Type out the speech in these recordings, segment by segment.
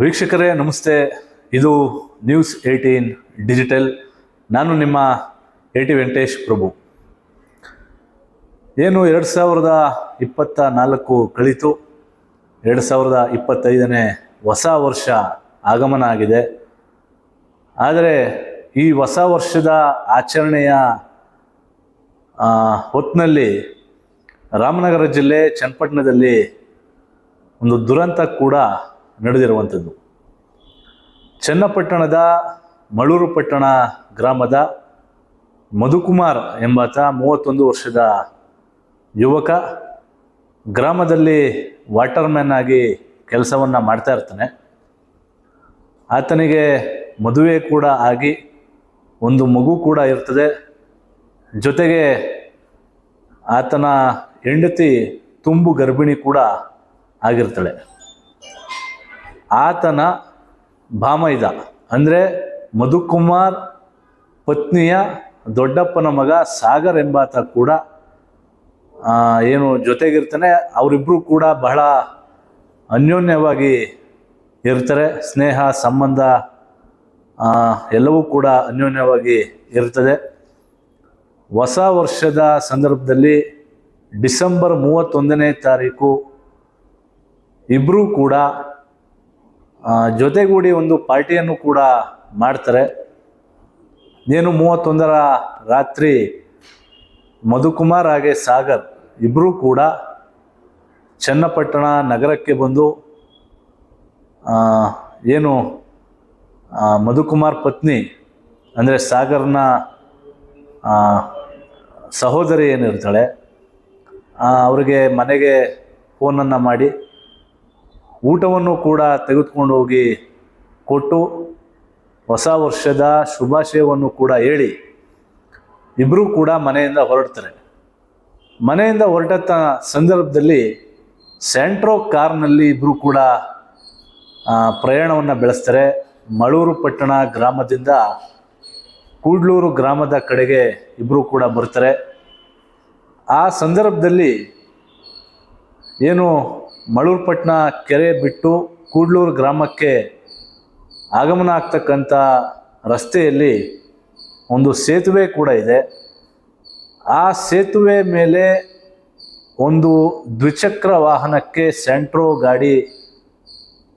ವೀಕ್ಷಕರೇ, ನಮಸ್ತೆ. ಇದು ನ್ಯೂಸ್ ಏಯ್ಟೀನ್ ಡಿಜಿಟಲ್ ನಾನು ನಿಮ್ಮ ಎ ಟಿ ವೆಂಕಟೇಶ್ ಪ್ರಭು. ಏನು ಎರಡು ಸಾವಿರದ ಇಪ್ಪತ್ತ ನಾಲ್ಕು ಕಳಿತು. ಎರಡು ಸಾವಿರದ ಇಪ್ಪತ್ತೈದನೇ ಹೊಸ ವರ್ಷ ಆಗಮನ ಆಗಿದೆ. ಆದರೆ ಈ ಹೊಸ ವರ್ಷದ ಆಚರಣೆಯ ಹೊತ್ತಿನಲ್ಲಿ ರಾಮನಗರ ಜಿಲ್ಲೆ ಚನ್ನಪಟ್ಟಣದಲ್ಲಿ ಒಂದು ದುರಂತ ಕೂಡ ನಡೆದಿರುವಂಥದ್ದು. ಚನ್ನಪಟ್ಟಣದ ಮಳೂರು ಪಟ್ಟಣ ಗ್ರಾಮದ ಮಧುಕುಮಾರ್ ಎಂಬಾತ ಮೂವತ್ತೊಂದು ವರ್ಷದ ಯುವಕ ಗ್ರಾಮದಲ್ಲಿ ವಾಟರ್ಮ್ಯಾನ್ ಆಗಿ ಕೆಲಸವನ್ನು ಮಾಡ್ತಾ ಇರ್ತಾನೆ. ಆತನಿಗೆ ಮದುವೆ ಕೂಡ ಆಗಿ ಒಂದು ಮಗು ಕೂಡ ಇರ್ತದೆ. ಜೊತೆಗೆ ಆತನ ಹೆಂಡತಿ ತುಂಬು ಗರ್ಭಿಣಿ ಕೂಡ ಆಗಿರ್ತಾಳೆ. ಆತನ ಭಾಮೈದ ಅಂದರೆ ಮಧುಕುಮಾರ್ ಪತ್ನಿಯ ದೊಡ್ಡಪ್ಪನ ಮಗ ಸಾಗರ್ ಎಂಬಾತ ಕೂಡ ಏನು ಜೊತೆಗಿರ್ತಾನೆ. ಅವರಿಬ್ಬರು ಕೂಡ ಬಹಳ ಅನ್ಯೋನ್ಯವಾಗಿ ಇರ್ತಾರೆ. ಸ್ನೇಹ, ಸಂಬಂಧ ಎಲ್ಲವೂ ಕೂಡ ಅನ್ಯೋನ್ಯವಾಗಿ ಇರ್ತದೆ. ಹೊಸ ವರ್ಷದ ಸಂದರ್ಭದಲ್ಲಿ ಡಿಸೆಂಬರ್ ಮೂವತ್ತೊಂದನೇ ತಾರೀಕು ಇಬ್ಬರೂ ಕೂಡ ಜೊತೆಗೂಡಿ ಒಂದು ಪಾರ್ಟಿಯನ್ನು ಕೂಡ ಮಾಡ್ತಾರೆ. ನೀನು ಮೂವತ್ತೊಂದರ ರಾತ್ರಿ ಮಧುಕುಮಾರ್ ಹಾಗೆ ಸಾಗರ್ ಇಬ್ಬರೂ ಕೂಡ ಚನ್ನಪಟ್ಟಣ ನಗರಕ್ಕೆ ಬಂದು ಏನು ಮಧುಕುಮಾರ್ ಪತ್ನಿ ಅಂದರೆ ಸಾಗರ್ನ ಸಹೋದರಿ ಏನಿರ್ತಾಳೆ ಅವರಿಗೆ ಮನೆಗೆ ಫೋನನ್ನು ಮಾಡಿ ಊಟವನ್ನು ಕೂಡ ತೆಗೆದುಕೊಂಡು ಹೋಗಿ ಕೊಟ್ಟು ಹೊಸ ವರ್ಷದ ಶುಭಾಶಯವನ್ನು ಕೂಡ ಹೇಳಿ ಇಬ್ಬರೂ ಕೂಡ ಮನೆಯಿಂದ ಹೊರಡ್ತಾರೆ. ಮನೆಯಿಂದ ಹೊರಟತ್ತ ಸಂದರ್ಭದಲ್ಲಿ ಸ್ಯಾಂಟ್ರೋ ಕಾರ್ನಲ್ಲಿ ಇಬ್ಬರು ಕೂಡ ಪ್ರಯಾಣವನ್ನು ಬೆಳೆಸ್ತಾರೆ. ಮಳೂರು ಪಟ್ಟಣ ಗ್ರಾಮದಿಂದ ಕೂಡ್ಲೂರು ಗ್ರಾಮದ ಕಡೆಗೆ ಇಬ್ಬರು ಕೂಡ ಬರ್ತಾರೆ. ಆ ಸಂದರ್ಭದಲ್ಲಿ ಏನು ಮಳೂರುಪಟ್ಟಣ ಕೆರೆ ಬಿಟ್ಟು ಕೂಡ್ಲೂರು ಗ್ರಾಮಕ್ಕೆ ಆಗಮನ ಆಗ್ತಕ್ಕಂಥ ರಸ್ತೆಯಲ್ಲಿ ಒಂದು ಸೇತುವೆ ಕೂಡ ಇದೆ. ಆ ಸೇತುವೆ ಮೇಲೆ ಒಂದು ದ್ವಿಚಕ್ರ ವಾಹನಕ್ಕೆ ಸೆಂಟ್ರೋ ಗಾಡಿ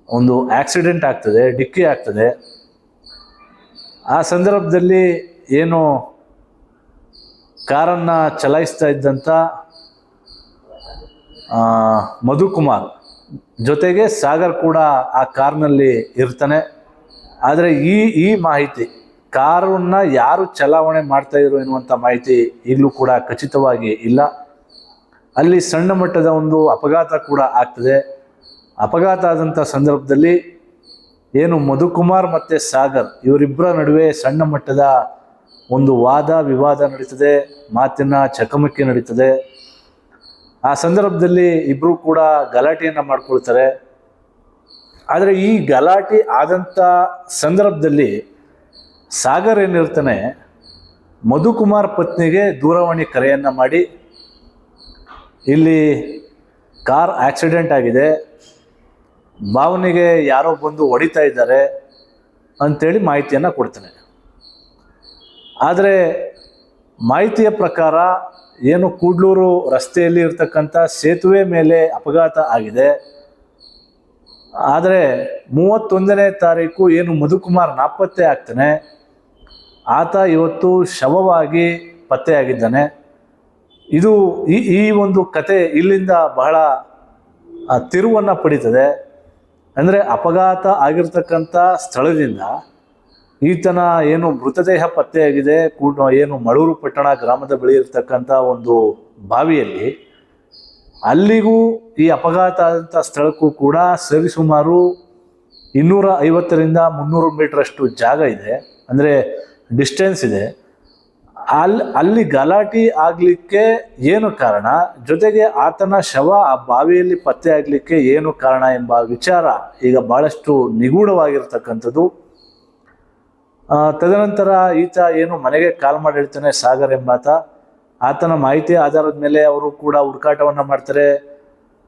ಒಂದು ಆಕ್ಸಿಡೆಂಟ್ ಆಗ್ತದೆ, ಡಿಕ್ಕಿ ಆಗ್ತದೆ. ಆ ಸಂದರ್ಭದಲ್ಲಿ ಏನು ಕಾರನ್ನು ಚಲಾಯಿಸ್ತಾ ಇದ್ದಂಥ ಮಧುಕುಮಾರ್ ಜೊತೆಗೆ ಸಾಗರ್ ಕೂಡ ಆ ಕಾರ್ನಲ್ಲಿ ಇರ್ತಾನೆ. ಆದರೆ ಈ ಈ ಮಾಹಿತಿ, ಕಾರನ್ನ ಯಾರು ಚಲಾವಣೆ ಮಾಡ್ತಾ ಇದ್ರು ಎನ್ನುವಂಥ ಮಾಹಿತಿ ಈಗಲೂ ಕೂಡ ಖಚಿತವಾಗಿ ಇಲ್ಲ. ಅಲ್ಲಿ ಸಣ್ಣ ಮಟ್ಟದ ಒಂದು ಅಪಘಾತ ಕೂಡ ಆಗ್ತದೆ. ಅಪಘಾತ ಆದಂಥ ಸಂದರ್ಭದಲ್ಲಿ ಏನು ಮಧುಕುಮಾರ್ ಮತ್ತು ಸಾಗರ್ ಇವರಿಬ್ಬರ ನಡುವೆ ಸಣ್ಣ ಮಟ್ಟದ ಒಂದು ವಾದ, ವಿವಾದ ನಡೀತದೆ. ಮಾತಿನ ಚಕಮಕಿ ನಡೀತದೆ. ಆ ಸಂದರ್ಭದಲ್ಲಿ ಇಬ್ಬರು ಕೂಡ ಗಲಾಟೆಯನ್ನು ಮಾಡ್ಕೊಳ್ತಾರೆ. ಆದರೆ ಈ ಗಲಾಟೆ ಆದಂಥ ಸಂದರ್ಭದಲ್ಲಿ ಸಾಗರ್ ಏನಿರ್ತಾನೆ, ಮಧುಕುಮಾರ್ ಪತ್ನಿಗೆ ದೂರವಾಣಿ ಕರೆಯನ್ನು ಮಾಡಿ, ಇಲ್ಲಿ ಕಾರ್ ಆಕ್ಸಿಡೆಂಟ್ ಆಗಿದೆ, ಭಾವನಿಗೆ ಯಾರೋ ಬಂದು ಹೊಡಿತಾ ಇದ್ದಾರೆ ಅಂಥೇಳಿ ಮಾಹಿತಿಯನ್ನು ಕೊಡ್ತಾನೆ. ಆದರೆ ಮಾಹಿತಿಯ ಪ್ರಕಾರ ಏನು ಕೂಡ್ಲೂರು ರಸ್ತೆಯಲ್ಲಿ ಇರ್ತಕ್ಕಂಥ ಸೇತುವೆ ಮೇಲೆ ಅಪಘಾತ ಆಗಿದೆ. ಆದರೆ ಮೂವತ್ತೊಂದನೇ ತಾರೀಕು ಏನು ಮಧುಕುಮಾರ್ ನಾಪತ್ತೆ ಆಗ್ತಾನೆ, ಆತ ಇವತ್ತು ಶವವಾಗಿ ಪತ್ತೆಯಾಗಿದ್ದಾನೆ. ಇದು ಈ ಈ ಒಂದು ಕತೆ ಇಲ್ಲಿಂದ ಬಹಳ ತಿರುವನ್ನು ಪಡೀತದೆ. ಅಂದರೆ ಅಪಘಾತ ಆಗಿರ್ತಕ್ಕಂಥ ಸ್ಥಳದಿಂದ ಈತನ ಏನು ಮೃತದೇಹ ಪತ್ತೆಯಾಗಿದೆ, ಕೂಡ ಏನು ಮಳೂರು ಪಟ್ಟಣ ಗ್ರಾಮದ ಬಳಿ ಇರತಕ್ಕಂಥ ಒಂದು ಬಾವಿಯಲ್ಲಿ, ಅಲ್ಲಿಗೂ ಈ ಅಪಘಾತ ಆದಂಥ ಸ್ಥಳಕ್ಕೂ ಕೂಡ ಸರಿಸುಮಾರು ಇನ್ನೂರ ಐವತ್ತರಿಂದ ಮುನ್ನೂರು ಮೀಟ್ರಷ್ಟು ಜಾಗ ಇದೆ, ಅಂದರೆ ಡಿಸ್ಟೆನ್ಸ್ ಇದೆ. ಅಲ್ಲಿ ಅಲ್ಲಿ ಗಲಾಟೆ ಆಗಲಿಕ್ಕೆ ಏನು ಕಾರಣ? ಜೊತೆಗೆ ಆತನ ಶವ ಆ ಬಾವಿಯಲ್ಲಿ ಪತ್ತೆ ಆಗಲಿಕ್ಕೆ ಏನು ಕಾರಣ ಎಂಬ ವಿಚಾರ ಈಗ ಭಾಳಷ್ಟು ನಿಗೂಢವಾಗಿರ್ತಕ್ಕಂಥದ್ದು. ತದನಂತರ ಈತ ಏನು ಮನೆಗೆ ಕಾಲ್ ಮಾಡಿ ಹೇಳ್ತಾನೆ, ಸಾಗರ್ ಎಂಬಾತ. ಆತನ ಮಾಹಿತಿ ಆಧಾರದ ಮೇಲೆ ಅವರು ಕೂಡ ಹುಡುಕಾಟವನ್ನು ಮಾಡ್ತಾರೆ.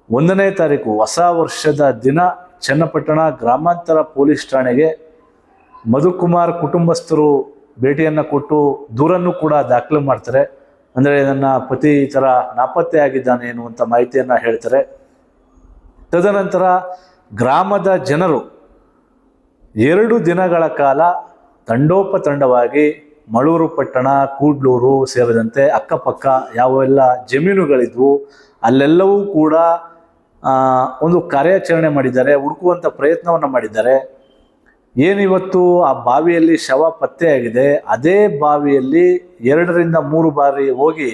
ಒಂದನೇ ತಾರೀಕು, ಹೊಸ ವರ್ಷದ ದಿನ, ಚನ್ನಪಟ್ಟಣ ಗ್ರಾಮಾಂತರ ಪೊಲೀಸ್ ಠಾಣೆಗೆ ಮಧುಕುಮಾರ್ ಕುಟುಂಬಸ್ಥರು ಭೇಟಿಯನ್ನು ಕೊಟ್ಟು ದೂರನ್ನು ಕೂಡ ದಾಖಲು ಮಾಡ್ತಾರೆ. ಅಂದರೆ ನನ್ನ ಪತಿ ಈ ಥರ ನಾಪತ್ತೆ ಆಗಿದ್ದಾನೆ ಎನ್ನುವಂಥ ಮಾಹಿತಿಯನ್ನು ಹೇಳ್ತಾರೆ. ತದನಂತರ ಗ್ರಾಮದ ಜನರು ಎರಡು ದಿನಗಳ ಕಾಲ ತಂಡೋಪತಂಡವಾಗಿ ಮಳೂರು ಪಟ್ಟಣ, ಕೂಡ್ಲೂರು ಸೇರಿದಂತೆ ಅಕ್ಕಪಕ್ಕ ಯಾವೆಲ್ಲ ಜಮೀನುಗಳಿದ್ವು, ಅಲ್ಲೆಲ್ಲವೂ ಕೂಡ ಒಂದು ಕಾರ್ಯಾಚರಣೆ ಮಾಡಿದ್ದಾರೆ ಹುಡುಕುವಂಥ ಪ್ರಯತ್ನವನ್ನು ಮಾಡಿದ್ದಾರೆ. ಏನಿವತ್ತು ಆ ಬಾವಿಯಲ್ಲಿ ಶವ ಪತ್ತೆಯಾಗಿದೆ, ಅದೇ ಬಾವಿಯಲ್ಲಿ ಎರಡರಿಂದ ಮೂರು ಬಾರಿ ಹೋಗಿ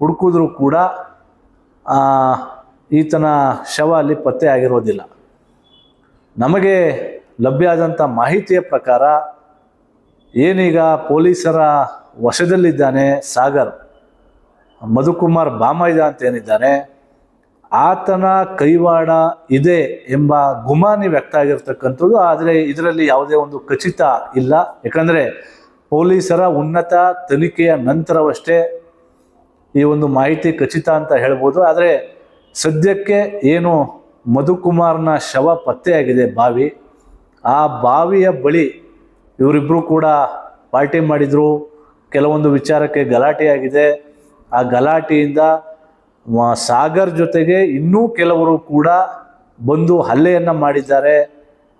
ಹುಡುಕಿದ್ರೂ ಕೂಡ ಈತನ ಶವ ಅಲ್ಲಿ ಪತ್ತೆ ಆಗಿರೋದಿಲ್ಲ ನಮಗೆ ಲಭ್ಯ ಆದಂಥ ಮಾಹಿತಿಯ ಪ್ರಕಾರ ಏನೀಗ ಪೊಲೀಸರ ವಶದಲ್ಲಿದ್ದಾನೆ ಸಾಗರ್, ಮಧುಕುಮಾರ್ ಬಾಮಯ್ಯ ಅಂತ ಏನಿದ್ದಾನೆ, ಆತನ ಕೈವಾಡ ಇದೆ ಎಂಬ ಗುಮಾನಿ ವ್ಯಕ್ತ ಆಗಿರ್ತಕ್ಕಂಥದ್ದು, ಆದರೆ ಇದರಲ್ಲಿ ಯಾವುದೇ ಒಂದು ಖಚಿತ ಇಲ್ಲ. ಯಾಕಂದರೆ ಪೊಲೀಸರ ಉನ್ನತ ತನಿಖೆಯ ನಂತರವಷ್ಟೇ ಈ ಒಂದು ಮಾಹಿತಿ ಖಚಿತ ಅಂತ ಹೇಳ್ಬೋದು. ಆದರೆ ಸದ್ಯಕ್ಕೆ ಏನು ಮಧುಕುಮಾರ್ನ ಶವ ಪತ್ತೆಯಾಗಿದೆ ಬಾವಿ. ಆ ಬಾವಿಯ ಬಳಿ ಇವರಿಬ್ಬರು ಕೂಡ ಪಾರ್ಟಿ ಮಾಡಿದರು. ಕೆಲವೊಂದು ವಿಚಾರಕ್ಕೆ ಗಲಾಟೆಯಾಗಿದೆ. ಆ ಗಲಾಟೆಯಿಂದ ಸಾಗರ್ ಜೊತೆಗೆ ಇನ್ನೂ ಕೆಲವರು ಕೂಡ ಬಂದು ಹಲ್ಲೆಯನ್ನು ಮಾಡಿದ್ದಾರೆ.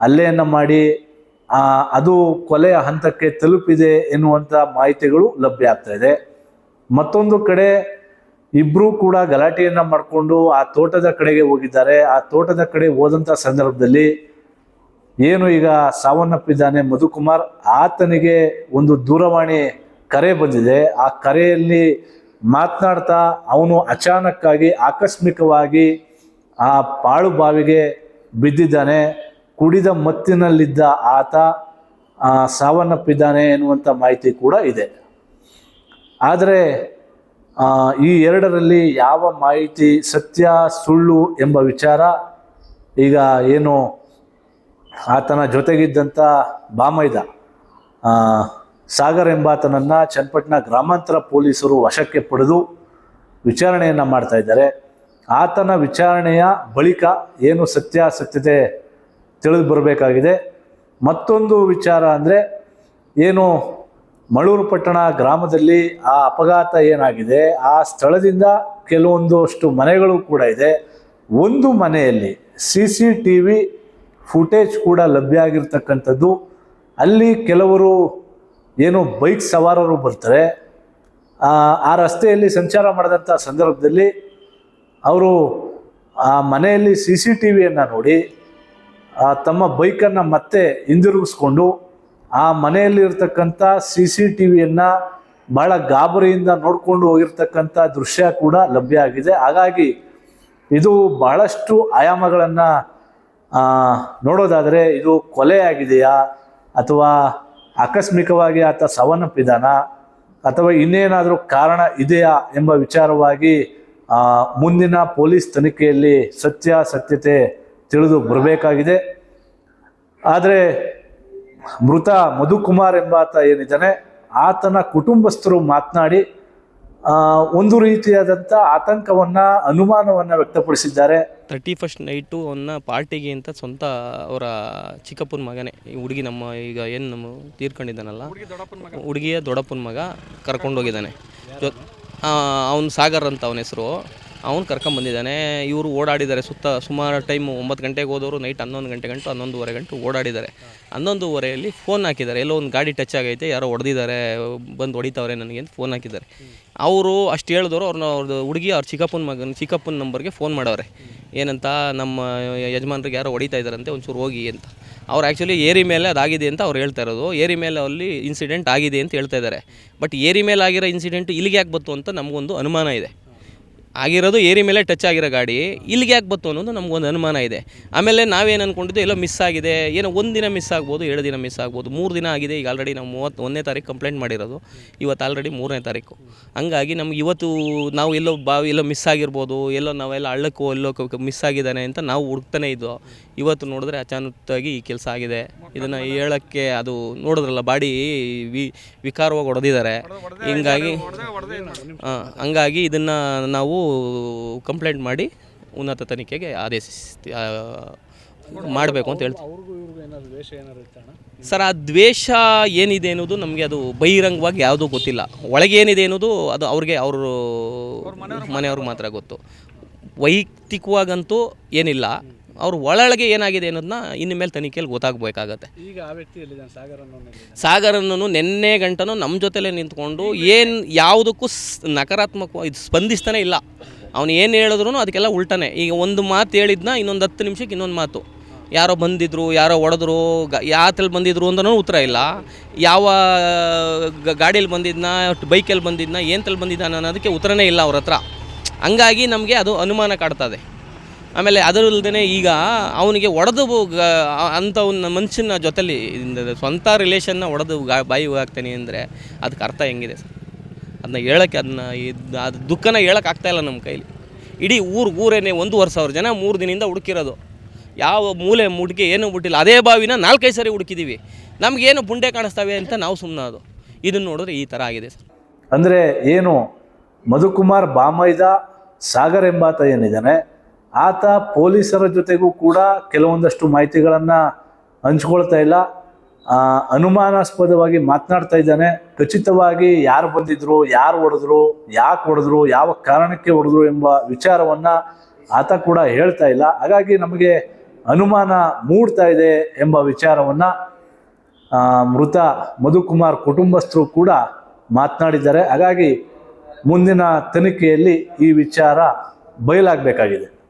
ಹಲ್ಲೆಯನ್ನು ಮಾಡಿ ಅದು ಕೊಲೆಯ ಹಂತಕ್ಕೆ ತಲುಪಿದೆ ಎನ್ನುವಂಥ ಮಾಹಿತಿಗಳು ಲಭ್ಯ ಆಗ್ತಾ ಇದೆ. ಮತ್ತೊಂದು ಕಡೆ ಇಬ್ಬರೂ ಕೂಡ ಗಲಾಟೆಯನ್ನು ಮಾಡಿಕೊಂಡು ಆ ತೋಟದ ಕಡೆಗೆ ಹೋಗಿದ್ದಾರೆ. ಆ ತೋಟದ ಕಡೆ ಹೋದಂಥ ಸಂದರ್ಭದಲ್ಲಿ ಏನು ಈಗ ಸಾವನ್ನಪ್ಪಿದ್ದಾನೆ ಮಧುಕುಮಾರ್ ಆತನಿಗೆ ಒಂದು ದೂರವಾಣಿ ಕರೆ ಬಂದಿದೆ. ಆ ಕರೆಯಲ್ಲಿ ಮಾತನಾಡ್ತಾ ಅವನು ಅಚಾನಕ್ಕಾಗಿ, ಆಕಸ್ಮಿಕವಾಗಿ ಆ ಪಾಳು ಬಾವಿಗೆ ಬಿದ್ದಿದ್ದಾನೆ. ಕುಡಿದ ಮತ್ತಿನಲ್ಲಿದ್ದ ಆತ ಸಾವನ್ನಪ್ಪಿದ್ದಾನೆ ಎನ್ನುವಂಥ ಮಾಹಿತಿ ಕೂಡ ಇದೆ. ಆದರೆ ಈ ಎರಡರಲ್ಲಿ ಯಾವ ಮಾಹಿತಿ ಸತ್ಯ ಸುಳ್ಳು ಎಂಬ ವಿಚಾರ ಈಗ ಏನು ಆತನ ಜೊತೆಗಿದ್ದಂಥ ಬಾಮೈದ ಸಾಗರ್ ಎಂಬಾತನನ್ನು ಚನ್ನಪಟ್ಟಣ ಗ್ರಾಮಾಂತರ ಪೊಲೀಸರು ವಶಕ್ಕೆ ಪಡೆದು ವಿಚಾರಣೆಯನ್ನು ಮಾಡ್ತಾ ಇದ್ದಾರೆ. ಆತನ ವಿಚಾರಣೆಯ ಬಳಿಕ ಏನು ಸತ್ಯಾಸತ್ಯತೆ ತಿಳಿದು ಬರಬೇಕಾಗಿದೆ. ಮತ್ತೊಂದು ವಿಚಾರ ಅಂದರೆ ಏನು ಮಳೂರು ಪಟ್ಟಣ ಗ್ರಾಮದಲ್ಲಿ ಆ ಅಪಘಾತ ಏನಾಗಿದೆ, ಆ ಸ್ಥಳದಿಂದ ಕೆಲವೊಂದಷ್ಟು ಮನೆಗಳು ಕೂಡ ಇದೆ. ಒಂದು ಮನೆಯಲ್ಲಿ C C T V footage ಕೂಡ ಲಭ್ಯ ಆಗಿರ್ತಕ್ಕಂಥದ್ದು. ಅಲ್ಲಿ ಕೆಲವರು ಏನು ಬೈಕ್ ಸವಾರರು ಬರ್ತಾರೆ. ಆ ರಸ್ತೆಯಲ್ಲಿ ಸಂಚಾರ ಮಾಡಿದಂಥ ಸಂದರ್ಭದಲ್ಲಿ ಅವರು ಆ ಮನೆಯಲ್ಲಿ ಸಿ ಸಿ ಟಿ ವಿಯನ್ನು ನೋಡಿ ತಮ್ಮ ಬೈಕನ್ನು ಮತ್ತೆ ಹಿಂದಿರುಗಿಸ್ಕೊಂಡು ಆ ಮನೆಯಲ್ಲಿ ಇರ್ತಕ್ಕಂಥ ಸಿ ಸಿ ಟಿ ವಿಯನ್ನು ಭಾಳ ಗಾಬರಿಯಿಂದ ನೋಡಿಕೊಂಡು ಹೋಗಿರ್ತಕ್ಕಂಥ ದೃಶ್ಯ ಕೂಡ ಲಭ್ಯ ಆಗಿದೆ. ಹಾಗಾಗಿ ಇದು ಬಹಳಷ್ಟು ಆಯಾಮಗಳನ್ನು ನೋಡೋದಾದರೆ ಇದು ಕೊಲೆ ಆಗಿದೆಯಾ ಅಥವಾ ಆಕಸ್ಮಿಕವಾಗಿ ಆತ ಸಾವನ್ನಪ್ಪಿದಾನ ಅಥವಾ ಇನ್ನೇನಾದರೂ ಕಾರಣ ಇದೆಯಾ ಎಂಬ ವಿಚಾರವಾಗಿ ಮುಂದಿನ ಪೊಲೀಸ್ ತನಿಖೆಯಲ್ಲಿ ಸತ್ಯ ಸತ್ಯತೆ ತಿಳಿದು ಬರಬೇಕಾಗಿದೆ. ಆದರೆ ಮೃತ ಮಧುಕುಮಾರ್ ಎಂಬಾತ ಏನಿದ್ದಾನೆ, ಆತನ ಕುಟುಂಬಸ್ಥರು ಮಾತನಾಡಿ ಒಂದು ರೀತಿಯಾದಂಥ ಆತಂಕವನ್ನು, ಅನುಮಾನವನ್ನು ವ್ಯಕ್ತಪಡಿಸಿದ್ದಾರೆ. ತರ್ಟಿ ಫಸ್ಟ್ ನೈಟು ಅವನ್ನ ಪಾರ್ಟಿಗೆ ಅಂತ ಸ್ವಂತ ಅವರ ಚಿಕ್ಕಪ್ಪನ ಮಗನೇ, ಈ ಹುಡುಗಿ ನಮ್ಮ ಈಗ ಏನು ನಮ್ಮ ತೀರ್ಕೊಂಡಿದ್ದಾನಲ್ಲ, ಹುಡುಗಿಯ ದೊಡ್ಡಪ್ಪನ ಮಗ ಕರ್ಕೊಂಡೋಗಿದ್ದಾನೆ. ಅವನು ಸಾಗರ್ ಅಂತ ಅವನ ಹೆಸರು. ಅವ್ನು ಕರ್ಕೊಂಬಂದಿದ್ದಾನೆ ಇವರು ಓಡಾಡಿದ್ದಾರೆ. ಸುತ್ತ ಸುಮಾರು ಟೈಮು ಒಂಬತ್ತು ಗಂಟೆಗೆ ಹೋದವರು ನೈಟ್ ಹನ್ನೊಂದು ಗಂಟೆ ಗಂಟು, ಹನ್ನೊಂದುವರೆ ಗಂಟು ಓಡಾಡಿದ್ದಾರೆ. ಹನ್ನೊಂದುವರೆಯಲ್ಲಿ ಫೋನ್ ಹಾಕಿದ್ದಾರೆ. ಎಲ್ಲೋ ಒಂದು ಗಾಡಿ ಟಚ್ ಆಗೈತೆ, ಯಾರೋ ಹೊಡೆದಿದ್ದಾರೆ, ಬಂದು ಹೊಡಿತಾವ್ರೆ ನನಗೆ ಅಂತ ಫೋನ್ ಹಾಕಿದ್ದಾರೆ. ಅವರು ಅಷ್ಟು ಹೇಳಿದವರು ಅವ್ರನ್ನ ಅವ್ರದ್ದು ಹುಡುಗಿ, ಅವ್ರ ಚಿಕ್ಕಪ್ಪನ ಮಗನ, ಚಿಕ್ಕಪ್ಪನ ನಂಬರ್ಗೆ ಫೋನ್ ಮಾಡವ್ರೆ. ಏನಂತ, ನಮ್ಮ ಯಜಮಾನ್ರಿಗೆ ಯಾರೋ ಹೊಡಿತಾ ಇದ್ದಾರಂತೆ, ಒಂಚೂರು ಹೋಗಿ ಅಂತ. ಅವ್ರು ಆ್ಯಕ್ಚುಲಿ ಏರಿ ಮೇಲೆ ಅದಾಗಿದೆ ಅಂತ ಅವ್ರು ಹೇಳ್ತಾ ಇರೋದು. ಏರಿ ಮೇಲೆ ಅಲ್ಲಿ ಇನ್ಸಿಡೆಂಟ್ ಆಗಿದೆ ಅಂತ ಹೇಳ್ತಾ ಇದ್ದಾರೆ. ಬಟ್ ಏರಿ ಮೇಲೆ ಆಗಿರೋ ಇನ್ಸಿಡೆಂಟ್ ಇಲ್ಲಿಗೆ ಯಾಕೆ ಬಂತು ಅಂತ ನಮಗೊಂದು ಅನುಮಾನ ಇದೆ. ಆಗಿರೋದು ಏರಿ ಮೇಲೆ ಟಚ್ ಆಗಿರೋ ಗಾಡಿ ಇಲ್ಲಿಗೆ ಯಾಕೆ ಬತ್ತು ಅನ್ನೋದು ನಮಗೊಂದು ಅನುಮಾನ ಇದೆ. ಆಮೇಲೆ ನಾವೇನು ಅಂದ್ಕೊಂಡಿದ್ದು ಎಲ್ಲೋ ಮಿಸ್ ಆಗಿದೆ ಏನೋ ಒಂದು ದಿನ ಮಿಸ್ ಆಗ್ಬೋದು ಎರಡು ದಿನ ಮಿಸ್ ಆಗ್ಬೋದು ಮೂರು ದಿನ ಆಗಿದೆ ಈಗ ಆಲ್ರೆಡಿ ನಾವು ಮೂವತ್ತು ಒಂದನೇ ತಾರೀಕು ಕಂಪ್ಲೇಂಟ್ ಮಾಡಿರೋದು ಇವತ್ತು ಆಲ್ರೆಡಿ ಮೂರನೇ ತಾರೀಕು ಹಂಗಾಗಿ ನಮ್ಗೆ ಇವತ್ತು ನಾವು ಎಲ್ಲೋ ಬಾವಿ ಎಲ್ಲೋ ಮಿಸ್ ಆಗಿರ್ಬೋದು ಎಲ್ಲೋ ನಾವೆಲ್ಲ ಹಳ್ಳಕ್ಕೋ ಎಲ್ಲೋ ಮಿಸ್ ಆಗಿದ್ದಾನೆ ಅಂತ ನಾವು ಹುಡುಕ್ತಾನೆ ಇದ್ದೋ ಇವತ್ತು ನೋಡಿದ್ರೆ ಅಚಾನಕ್ಕಾಗಿ ಈ ಕೆಲಸ ಆಗಿದೆ. ಇದನ್ನು ಹೇಳೋಕ್ಕೆ ಅದು ನೋಡಿದ್ರಲ್ಲ ಬಾಡಿ ವಿ ವಿಕಾರವಾಗಿ ಹೊಡೆದಿದ್ದಾರೆ. ಹಿಂಗಾಗಿ ಹಾಂ ಹಂಗಾಗಿ ಇದನ್ನು ನಾವು ಕಂಪ್ಲೇಂಟ್ ಮಾಡಿ ಉನ್ನತ ತನಿಖೆಗೆ ಆದೇಶಿಸ್ತಿ ಮಾಡಬೇಕು ಅಂತ ಇತ್ತಣ್ಣ? ಸರ್ ಆ ದ್ವೇಷ ಏನಿದೆ ಅನ್ನೋದು ನಮಗೆ ಅದು ಬಹಿರಂಗವಾಗಿ ಯಾವುದೂ ಗೊತ್ತಿಲ್ಲ. ಒಳಗೆ ಏನಿದೆ ಅನ್ನೋದು ಅದು ಅವ್ರಿಗೆ ಅವರು ಮನೆಯವ್ರಿಗೆ ಮಾತ್ರ ಗೊತ್ತು. ವೈಯಕ್ತಿಕವಾಗಂತೂ ಏನಿಲ್ಲ. ಅವ್ರ ಒಳಗೆ ಏನಾಗಿದೆ ಅನ್ನೋದನ್ನ ಇನ್ನು ಮೇಲೆ ತನಿಖೆಯಲ್ಲಿ ಗೊತ್ತಾಗಬೇಕಾಗತ್ತೆ. ಈಗ ಆ ವ್ಯಕ್ತಿ ಎಲ್ಲಿದ್ದಾನೆ? ಸಾಗರ್ ಅನ್ನೋನು ಸಾಗರನ್ನು ನಿನ್ನೆ ಗಂಟನೂ ನಮ್ಮ ಜೊತೆಲೇ ನಿಂತ್ಕೊಂಡು ಏನು ಯಾವುದಕ್ಕೂ ಸ್ ನಕಾರಾತ್ಮಕ ಇದು ಸ್ಪಂದಿಸ್ತಾನೆ ಇಲ್ಲ. ಅವನು ಏನು ಹೇಳಿದ್ರು ಅದಕ್ಕೆಲ್ಲ ಉಲ್ಟಾನೆ. ಈಗ ಒಂದು ಮಾತು ಹೇಳಿದ್ನ ಇನ್ನೊಂದು ಹತ್ತು ನಿಮಿಷಕ್ಕೆ ಇನ್ನೊಂದು ಮಾತು. ಯಾರೋ ಬಂದಿದ್ರು ಯಾರೋ ಹೊಡೆದ್ರು ಗ ಯಾತಲ್ಲಿ ಬಂದಿದ್ರು ಅಂತನೂ ಉತ್ತರ ಇಲ್ಲ. ಯಾವ ಗಾಡಿಯಲ್ಲಿ ಬಂದಿದ್ನ ಬೈಕಲ್ಲಿ ಬಂದಿದ್ನ ಏನ್ತಲ್ಲಿ ಬಂದಿದ್ದಾನ ಅನ್ನೋದಕ್ಕೆ ಉತ್ತರನೇ ಇಲ್ಲ ಅವ್ರ ಹತ್ರ. ಹಂಗಾಗಿ ನಮಗೆ ಅದು ಅನುಮಾನ ಕಾಡ್ತದೆ ಆಮೇಲೆ ಅದರಲ್ಲದೇ ಈಗ ಅವನಿಗೆ ಒಡೆದು ಅಂಥವನ್ನ ಮನುಷ್ಯನ ಜೊತೆಲಿ ಸ್ವಂತ ರಿಲೇಷನ್ನ ಒಡೆದು ಬಾಯಿ ಹಾಕ್ತೇನೆ ಅಂದರೆ ಅದಕ್ಕೆ ಅರ್ಥ ಹೆಂಗಿದೆ ಸರ್? ಅದನ್ನ ಹೇಳೋಕ್ಕೆ ಅದನ್ನ ಇದು ಅದು ದುಃಖನ ಹೇಳೋಕ್ಕಾಗ್ತಾಯಿಲ್ಲ ನಮ್ಮ ಕೈಲಿ. ಇಡೀ ಊರು ಊರೇನೆ ಒಂದೂವರೆ ಸಾವಿರ ಜನ ಮೂರು ದಿನದಿಂದ ಹುಡುಕಿರೋದು. ಯಾವ ಮೂಲೆ ಮುಡುಕಿ ಏನೂ ಬಿಟ್ಟಿಲ್ಲ ಅದೇ ಬಾವಿನ ನಾಲ್ಕೈದು ಸರಿ ಹುಡುಕಿದ್ದೀವಿ ನಮಗೇನು ಬುಂಡೆ ಕಾಣಿಸ್ತಾವೆ ಅಂತ ನಾವು ಸುಮ್ಮನೆ ಅದು. ಇದನ್ನು ನೋಡಿದ್ರೆ ಈ ಥರ ಆಗಿದೆ ಸರ್. ಅಂದರೆ ಏನು ಮಧುಕುಮಾರ್ ಬಾಮೈದ ಸಾಗರ್ ಎಂಬಾತ ಏನಿದ್ದಾನೆ ಆತ ಪೊಲೀಸರ ಜೊತೆಗೂ ಕೂಡ ಕೆಲವೊಂದಷ್ಟು ಮಾಹಿತಿಗಳನ್ನು ಹಂಚ್ಕೊಳ್ತಾ ಇಲ್ಲ. ಅನುಮಾನಾಸ್ಪದವಾಗಿ ಮಾತನಾಡ್ತಾ ಇದ್ದಾನೆ. ಖಚಿತವಾಗಿ ಯಾರು ಬಂದಿದ್ರು, ಯಾರು ಹೊಡೆದ್ರು, ಯಾಕೆ ಹೊಡೆದ್ರು, ಯಾವ ಕಾರಣಕ್ಕೆ ಹೊಡೆದ್ರು ಎಂಬ ವಿಚಾರವನ್ನ ಆತ ಕೂಡ ಹೇಳ್ತಾ ಇಲ್ಲ. ಹಾಗಾಗಿ ನಮಗೆ ಅನುಮಾನ ಮೂಡ್ತಾ ಇದೆ ಎಂಬ ವಿಚಾರವನ್ನ ಮೃತ ಮಧುಕುಮಾರ್ ಕುಟುಂಬಸ್ಥರು ಕೂಡ ಮಾತನಾಡಿದ್ದಾರೆ. ಹಾಗಾಗಿ ಮುಂದಿನ ತನಿಖೆಯಲ್ಲಿ ಈ ವಿಚಾರ ಬಯಲಾಗಬೇಕಾಗಿದೆ.